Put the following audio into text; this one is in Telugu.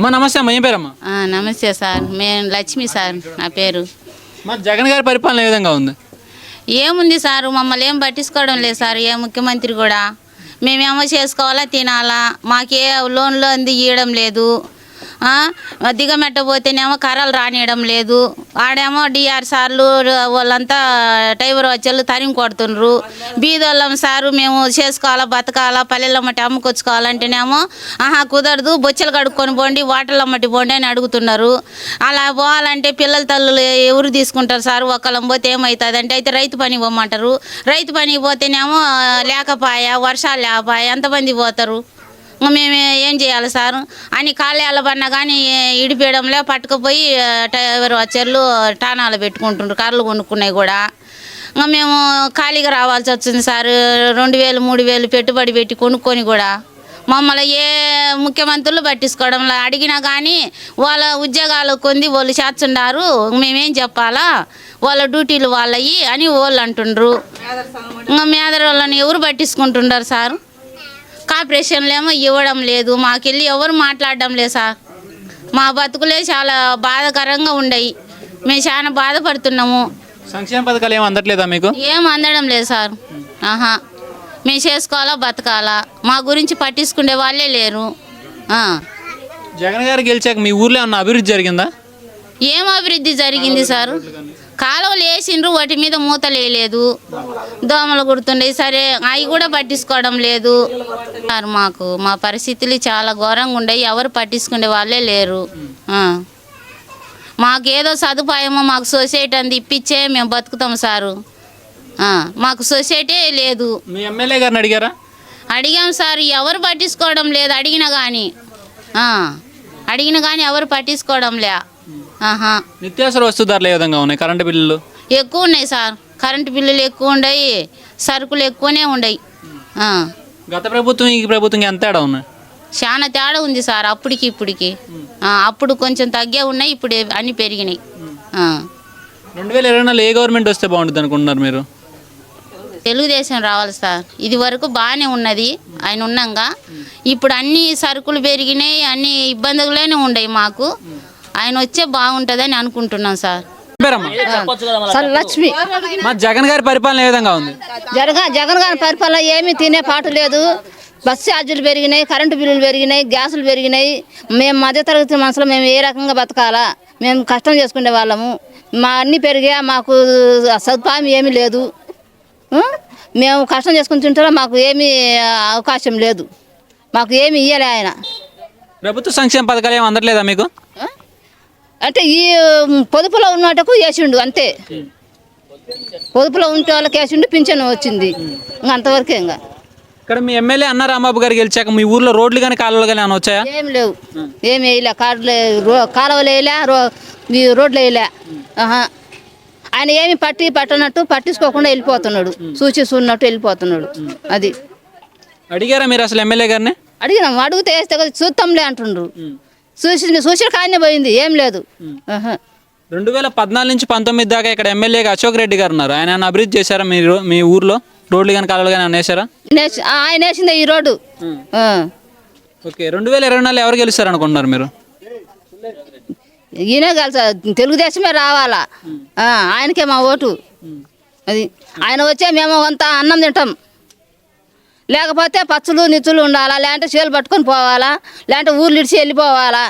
అమ్మా నమస్తే అమ్మా ఏం పేరమ్మా? ఆ, నమస్తే సార్. మేము లక్ష్మి సార్ నా పేరు. మా జగన్ గారి పరిపాలన ఏ విధంగా ఉంది? ఏముంది సార్ మమ్మల్ని ఏం పట్టించుకోవడం లేదు సార్ ఏ ముఖ్యమంత్రి కూడా. మేమేమో చేసుకోవాలా తినాలా మాకే లోన్లో అంది ఇవ్వడం లేదు. దిగమెట్టబోతేనేమో కర్రలు రానియడం లేదు. ఆడేమో డిఆర్ సార్లు వాళ్ళంతా టైవర్ వచ్చేళ్ళు తరిమి కొడుతుండ్రు. బీదోళ్ళం సారు మేము చేసుకోవాలా బతకాలా పల్లెల్లో మట్టి అమ్ముకొచ్చుకోవాలంటేనేమో ఆహా కుదరదు బొచ్చలు కడుక్కొని పోండి వాటర్లో మట్టి పోండి అని అడుగుతున్నారు. అలా పోవాలంటే పిల్లల తల్లులు ఎవరు తీసుకుంటారు సార్? ఒక్కళ్ళం పోతే ఏమవుతుంది అంటే అయితే రైతు పని పోమంటారు. రైతు పని పోతేనేమో లేకపాయ వర్షాలు లేకపాయ ఎంతమంది పోతారు? మేము ఏం చేయాలి సార్? అని కాళ్ళు పడినా కానీ ఇడిపేయడంలో పట్టుకుపోయి ఎవరు చెర్లు టానాలు పెట్టుకుంటుండ్రు కర్రలు కొనుక్కున్నాయి కూడా. ఇంకా మేము ఖాళీగా రావాల్సి వచ్చింది సార్. రెండు వేలు మూడు వేలు పెట్టుబడి పెట్టి కొనుక్కొని కూడా మమ్మల్ని ఏ ముఖ్యమంత్రులు పట్టించుకోవడంలో. అడిగినా కానీ వాళ్ళ ఉద్యోగాలు కొంది వాళ్ళు చేస్తున్నారు మేమేం చెప్పాలా? వాళ్ళ డ్యూటీలు వాళ్ళవి అని వాళ్ళు అంటుండ్రు. ఇంకా మేదర వాళ్ళని ఎవరు పట్టించుకుంటుండారు సార్? కార్పొరేషన్లు ఏమో ఇవ్వడం లేదు. మాకెళ్ళి ఎవరు మాట్లాడడం లేదు సార్. మా బతుకులే చాలా బాధాకరంగా ఉండయి. మేము చాలా బాధపడుతున్నాము. సంక్షేమ పథకాలు ఏం అందట్లేదా మీకు? ఏం అందడం లేదు సార్. ఆహా. మేము చేసుకోవాలా బతకాలా? మా గురించి పట్టించుకునే వాళ్ళే లేరు. జగన్ గారు గెలిచాక మీ ఊర్లో ఏమన్నా అభివృద్ధి జరిగిందా? ఏం అభివృద్ధి జరిగింది సార్? కాలువలు వేసిండ్రు వాటి మీద మూతలు వేయలేదు దోమలు కుడుతుండే సరే అవి కూడా పట్టించుకోవడం లేదు. సార్ మాకు మా పరిస్థితులు చాలా ఘోరంగా ఉండయి. ఎవరు పట్టించుకునే వాళ్ళే లేరు. మాకేదో సదుపాయమో మాకు సొసైటీ అంది ఇప్పించే మేము బతుకుతాం సారు. మాకు సొసైటీ లేదు. మీ ఎమ్మెల్యే గారిని అడిగారా? అడిగాం సార్ ఎవరు పట్టించుకోవడం లేదు అడిగినా కానీ అడిగిన కానీ ఎవరు పట్టించుకోవడం లే. ఆహా. నిత్యావసర వస్తు ధరలు ఏ విధంగా ఉన్నాయి? కరెంటు బిల్లులు? ఎక్కువ ఉన్నాయి సార్. కరెంటు బిల్లులు ఎక్కువ ఉన్నాయి సరుకులు ఎక్కువనే ఉన్నాయి ఆ. గత ప్రభుత్వం ఈ ప్రభుత్వం ఎంత తేడా ఉన్నాయి? చాలా తేడా ఉంది సార్ అప్పటికి ఇప్పటికి. ఆ, అప్పుడు కొంచెం తగ్గే ఉన్నాయి ఇప్పుడు అన్నీ పెరిగినాయి. ఆ. రెండు వేల ఇరవై నాలుగు ఏ గవర్నమెంట్ వస్తే బాగుంటుంది అనుకుంటున్నారు మీరు? తెలుగుదేశం రావాలి సార్. ఇది వరకు బాగానే ఉన్నది ఆయన ఉన్నాగా. ఇప్పుడు అన్ని సరుకులు పెరిగినాయి అన్ని ఇబ్బందులనే ఉన్నాయి మాకు. ఆయన వచ్చే బాగుంటుందని అనుకుంటున్నాం సార్. సార్ లక్ష్మి. మా జగన్ గారి పరిపాలన ఏ విధంగా ఉంది? జగన్ జగన్ గారి పరిపాలన ఏమీ తినే పాటు లేదు. బస్సు ఛార్జీలు పెరిగినాయి కరెంటు బిల్లులు పెరిగినాయి గ్యాసులు పెరిగినాయి. మేము మధ్యతరగతి మనుషులు మేము ఏ రకంగా బతకాలా? మేము కష్టం చేసుకునే వాళ్ళము. మా అన్ని పెరిగా మాకు సదుపాయం ఏమీ లేదు? మేము కష్టం చేసుకుని తింటారా మాకు ఏమీ అవకాశం లేదు. మాకు ఏమి ఇయ్యలే ఆయన. ప్రభుత్వ సంక్షేమ పథకాలు ఏం అందట్లేదా మీకు? అంటే ఈ పొదుపులో ఉన్నటకు వేసిండు అంతే. పొదుపులో ఉంటే వాళ్ళకి వేసిండు పింఛన్ వచ్చింది. ఇంకా అంతవరకే ఇంకా. ఇక్కడ మీ ఎమ్మెల్యే అన్న రాంబాబు గారు గెలిచాక మీ ఊర్లో రోడ్లు కానీ కాలువలు కానీ ఏమైనా వచ్చాయా? ఏం లేవు. ఏం వేయలే. కార్డులు రో కాలువలు వేయలే రో ఈ రోడ్లు వేయలే. ఆహా. ఆయన ఏమి పట్టి పట్టనట్టు పట్టించుకోకుండా వెళ్ళిపోతున్నాడు. చూసి చూన్నట్టు వెళ్ళిపోతున్నాడు. అది. అడిగారా మీరు అసలు ఎమ్మెల్యే గారిని? అడిగినాం. అడిగితే వేస్తే కదా చూస్తాంలే అంటుండ్రు. చూసి చూసి కానీ పోయింది ఏం లేదు. రెండు వేల పద్నాలుగు నుంచి పంతొమ్మిది దాకా ఇక్కడ ఎమ్మెల్యేగా అశోక్ రెడ్డి గారు ఉన్నారు. ఆయన అభివృద్ధి చేశారా మీరు మీ ఊర్లో? రోడ్లు కానీ కాలువలు కానీ వేసారా ఆయన వేసిందే ఈ రోడ్డు. ఓకే రెండు వేల ఇరవై నాలుగు ఎవరు గెలుస్తారు అనుకుంటున్నారు మీరు? ఈయన కలిసి తెలుగుదేశమే రావాలా. ఆయనకే మా ఓటు. అది ఆయన వచ్చే మేము అంత అన్నం తింటాం. లేకపోతే పచ్చలు నిచ్చులు ఉండాలా? లేదంటే చేలు పట్టుకొని పోవాలా? లేదంటే ఊర్లు ఇడిచి వెళ్ళిపోవాలా?